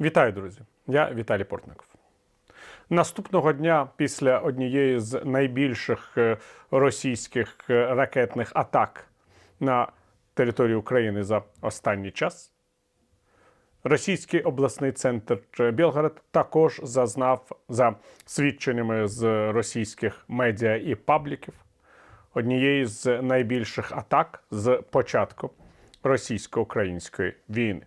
Вітаю, друзі! Я Віталій Портников. Наступного дня, після однієї з найбільших е, російських е, ракетних атак на територію України за останній час, російський обласний центр е, Білгород також зазнав за свідченнями з російських медіа і пабліків однієї з найбільших атак з початку російсько-української війни.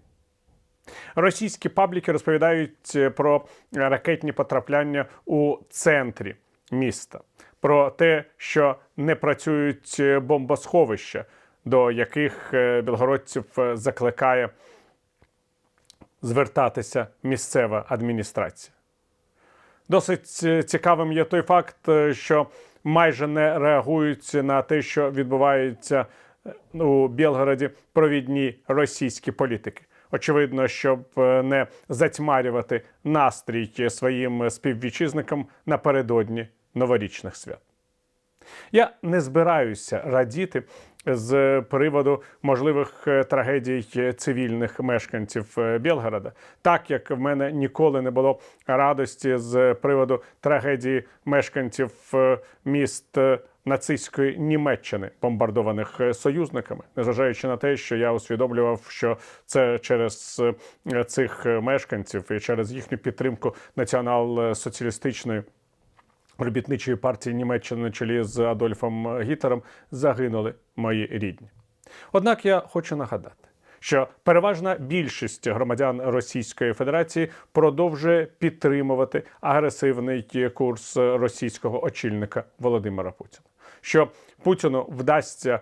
Російські пабліки розповідають е, про ракетні потрапляння у центрі міста, про те, що не працюють е, бомбосховища, до яких е, білгородців закликає звертатися місцева адміністрація. Досить цікавим є той факт, що майже не реагують на те, що відбувається у Білгороді провідні російські політики. Очевидно, щоб е, не затьмарювати настрій своїм співвітчизникам напередодні новорічних свят. Я не збираюся радіти з приводу можливих е, трагедій цивільних мешканців е, Білгорода, так як в мене ніколи не було радості з приводу трагедії мешканців е, міст е, нацистської Німеччини, бомбардованих е, союзниками, незважаючи на те, що я усвідомлював, що це через е, цих е, мешканців і через їхню підтримку націонал-соціалістичної робітничої партії Німеччини на чолі з Адольфом Гітлером загинули мої рідні. Однак я хочу нагадати, що переважна більшість громадян Російської Федерації продовжує підтримувати агресивний курс російського очільника Володимира Путіна. Що Путіну вдасться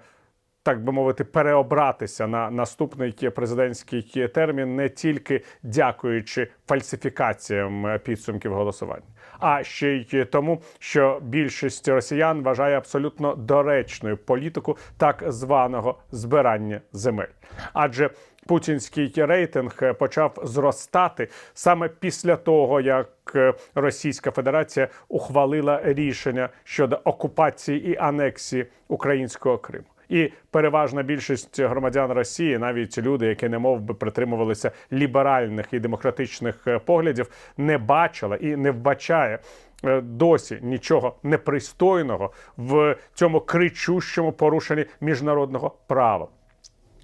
так би мовити, переобратися на наступний президентський термін не тільки дякуючи фальсифікаціям підсумків голосування, а ще й тому, що більшість росіян вважає абсолютно доречною політику так званого збирання земель, адже путінський рейтинг почав зростати саме після того, як е, Російська Федерація ухвалила рішення щодо окупації і анексії українського Криму. І переважна більшість громадян Росії, навіть люди, які не мов би притримувалися ліберальних і демократичних е, поглядів, не бачила і не вбачає е, досі нічого непристойного в цьому кричущому порушенні міжнародного права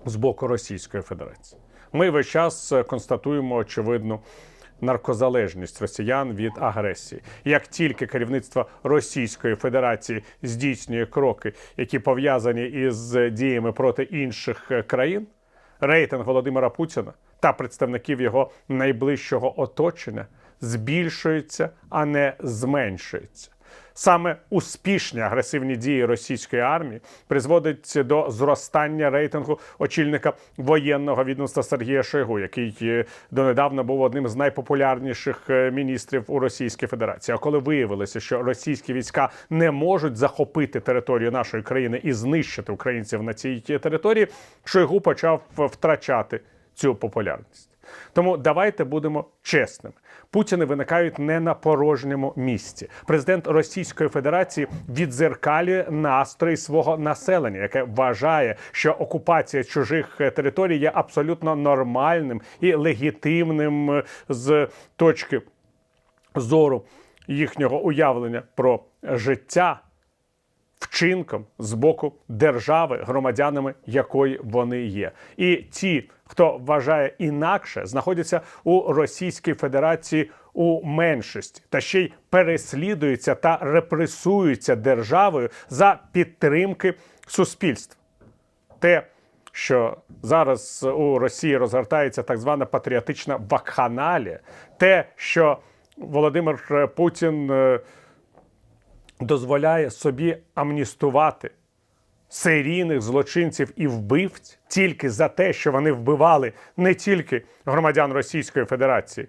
з боку Російської Федерації. Ми весь час е, констатуємо очевидну наркозалежність росіян від агресії. Як тільки керівництво Російської Федерації здійснює кроки, які пов'язані із діями проти інших е, країн, рейтинг Володимира Путіна та представників його найближчого оточення збільшується, а не зменшується. Саме успішні агресивні дії російської армії призводять до зростання рейтингу очільника воєнного відомства Сергія Шойгу, який е, донедавна був одним з найпопулярніших е, міністрів у Російській Федерації. А коли виявилося, що російські війська не можуть захопити територію нашої країни і знищити українців на цій території, Шойгу почав втрачати цю популярність. Тому давайте будемо чесними. Путіни виникають не на порожньому місці. Президент Російської Федерації відзеркалює настрої свого населення, яке вважає, що окупація чужих територій є абсолютно нормальним і легітимним е, з точки зору їхнього уявлення про життя вчинком з боку держави, громадянами якої вони є. І ті, хто вважає інакше, знаходяться у Російській Федерації у меншості та ще й переслідуються та репресуються державою за підтримки суспільства. Те, що зараз у Росії розгортається так звана патріотична вакханалія, те, що Володимир Путін е, дозволяє собі амністувати серійних злочинців і вбивць тільки за те, що вони вбивали не тільки громадян Російської Федерації,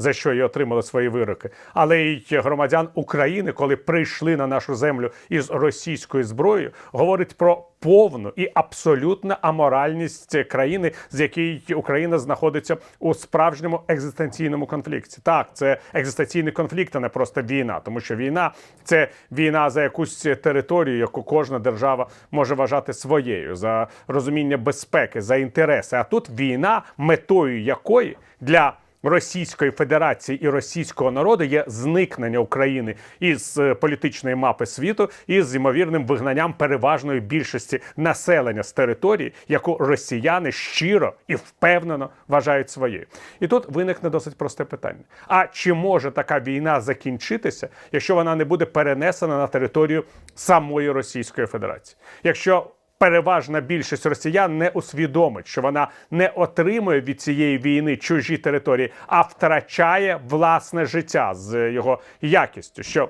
за що і отримали свої вироки, але й громадян України, коли прийшли на нашу землю із російською зброєю, говорить про повну і абсолютну аморальність країни, з якої Україна знаходиться у справжньому екзистенційному конфлікті. Так, це екзистенційний конфлікт, а не просто війна, тому що війна це війна за якусь територію, яку кожна держава може вважати своєю, за розуміння безпеки, за інтереси. А тут війна, метою якої для Російської Федерації і російського народу є зникнення України із е, політичної мапи світу і з ймовірним вигнанням переважної більшості населення з території, яку росіяни щиро і впевнено вважають своєю. І тут виникне досить просте питання: а чи може така війна закінчитися, якщо вона не буде перенесена на територію самої Російської Федерації? Якщо переважна більшість росіян не усвідомить, що вона не отримує від цієї війни чужі території, а втрачає власне життя з його якістю. що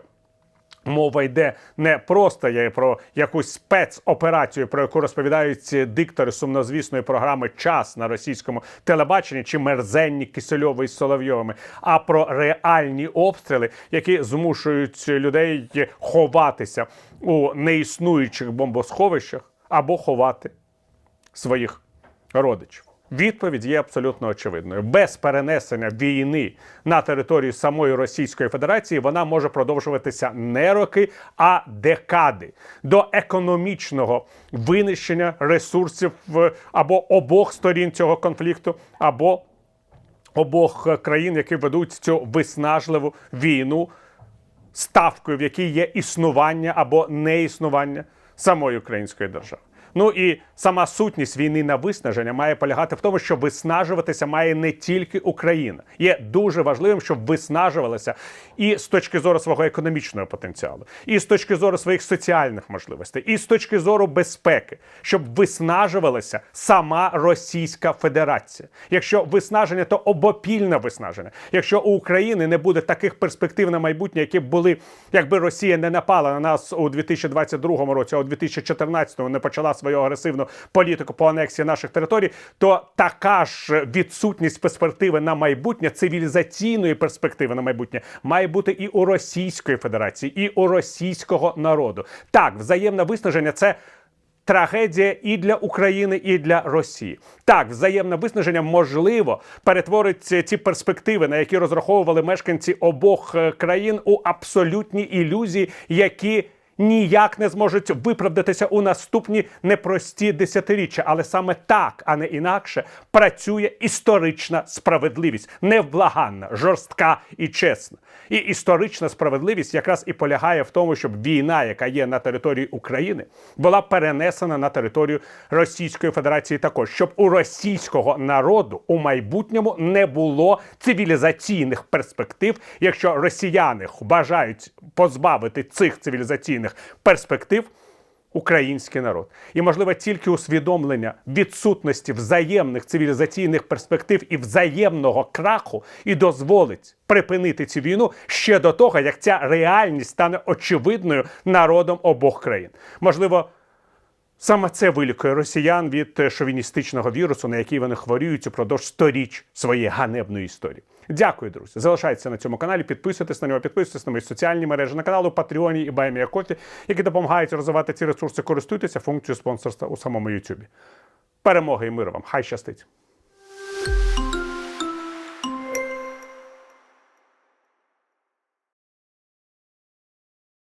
Мова йде не просто є про якусь спецоперацію, про яку розповідають ці диктори сумнозвісної програми Час на російському телебаченні чи мерзенні Кисельова із Соловйовими, а про реальні обстріли, які змушують людей ховатися у неіснуючих бомбосховищах або ховати своїх родичів. Відповідь є абсолютно очевидною. Без перенесення війни на територію самої Російської Федерації вона може продовжуватися не роки, а декади до економічного винищення ресурсів або обох сторін цього конфлікту, або обох країн, які ведуть цю виснажливу війну ставкою, в якій є існування або неіснування самої української держави. Ну і сама сутність війни на виснаження має полягати в тому, що виснажуватися має не тільки Україна. Є дуже важливим, щоб виснажувалася і з точки зору свого економічного потенціалу, і з точки зору своїх соціальних можливостей, і з точки зору безпеки, щоб виснажувалася сама Російська Федерація. Якщо виснаження, то обопільне виснаження. Якщо у України не буде таких перспектив на майбутнє, які були, якби Росія не напала на нас у 2022 році, а у 2014 не почала свою агресивну політику по анексії наших територій, то така ж відсутність перспективи на майбутнє, цивілізаційної перспективи на майбутнє, має бути і у Російської Федерації, і у російського народу. Так, взаємне виснаження це. Трагедія і для України, і для Росії. Так, взаємне виснаження можливо перетворить ці- перспективи, на які розраховували мешканці обох е, країн, у абсолютні ілюзії, які ніяк не зможуть виправдатися у наступні непрості десятиріччя. Але саме так, а не інакше, працює історична справедливість, невблаганна, жорстка і чесна. І історична справедливість якраз і полягає в тому, щоб війна, яка є на території України, була перенесена на територію Російської Федерації також, щоб у російського народу у майбутньому не було цивілізаційних перспектив, якщо росіяни бажають позбавити цих цивілізаційних перспектив український народ. І можливо тільки усвідомлення відсутності взаємних цивілізаційних перспектив і взаємного краху і дозволить припинити цю війну ще до того, як ця реальність стане очевидною народом обох країн. Можливо. Саме це вилікує росіян від шовіністичного вірусу, на який вони хворіють упродовж сторіч своєї ганебної історії. Дякую, друзі. Залишайтеся на цьому каналі, підписуйтесь на нього, підписуйтесь на мої соціальні мережі на каналу Патреоні і Баймія Кофі, які допомагають розвивати ці ресурси. Користуйтеся функцією спонсорства у самому Ютубі. Перемоги і миру вам! Хай щастить!